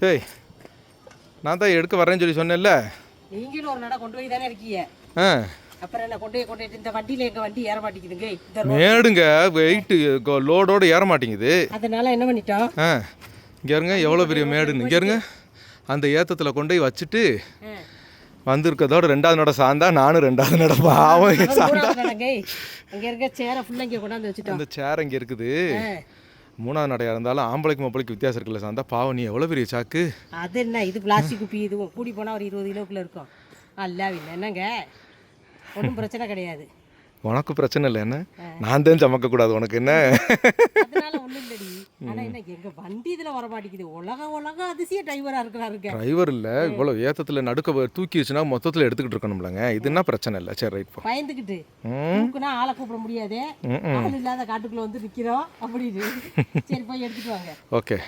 ஏய் நான் தான் எடுக்க வரேன்னு சொல்லி சொன்னேன்ல. நீங்களும் ஒரு நட கொண்டு போய் தானே இருக்கீங்க. ஆ. அப்புறம் என்ன கொண்டு போய் கொண்டு போயிட்டு இந்த வண்டியில எங்க வண்டி ஏற மாட்டேங்குதுங்க? இந்த road. மேடுங்க வெயிட்டு லோடோடு ஏற மாட்டேங்குது. அதனால என்ன பண்ணிட்டோம்? ஆ இங்கே இருங்க எவ்வளோ பெரிய மேடுன்னு. இங்கே இருங்க அந்த ஏத்தத்தில் கொண்டு போய் வச்சுட்டு ஆ. வந்திருக்கதோட ரெண்டாவது நட சாந்தா நானும் ரெண்டாவது நட பாவம் அது நடங்க அங்க இருக்க சேரை ஃபுல்லா இங்க கொண்டாந்து வச்சுட்டோம். அந்த சேர் இங்கே இருக்குது. ஆ. மூணாவது நடையாக இருந்தாலும் ஆம்பளைக்கு மாப்பிளைக்கு வித்தியாசம் இருக்குல்ல சாந்தா? பாவம் நீ எவ்வளோ பெரிய சாக்கு? அது என்ன? இது பிளாஸ்டிக் குப்பி இதுவும் கூடி போனா ஒரு இருபது கிலோக்குள்ள இருக்கும். அல்ல என்னங்க? ஒன்றும் பிரச்சனை கிடையாது. உனக்கு பிரச்சனை இல்லை என்ன? நான் தான் சமக்கக்கூடாது உனக்கு என்ன? ஒண்ணும் இல்லடி ஆனா என்ன எங்க வண்டி இதுல வர மாட்டேங்குது உலக உலக அதிசய டிரைவரா இருக்கிறாருங்க. டிரைவர் இல்லை. இவ்வளோ ஏத்தத்தில் நடுக்க வ- தூக்கி வச்சுனா மொத்தத்தில் எடுத்துக்கிட்டு இருக்கணும்லங்க இது என்ன பிரச்சனை இல்லை. சரி ரைட் பயந்துக்கிட்டு தூக்குனா ஆளை கூப்பிட முடியாது. ஆள் இல்லாத காட்டுக்குள்ள வந்து நிக்கிறோம் அப்படின்னு சரி போய் எடுத்துட்டு வாங்க. ஓகே.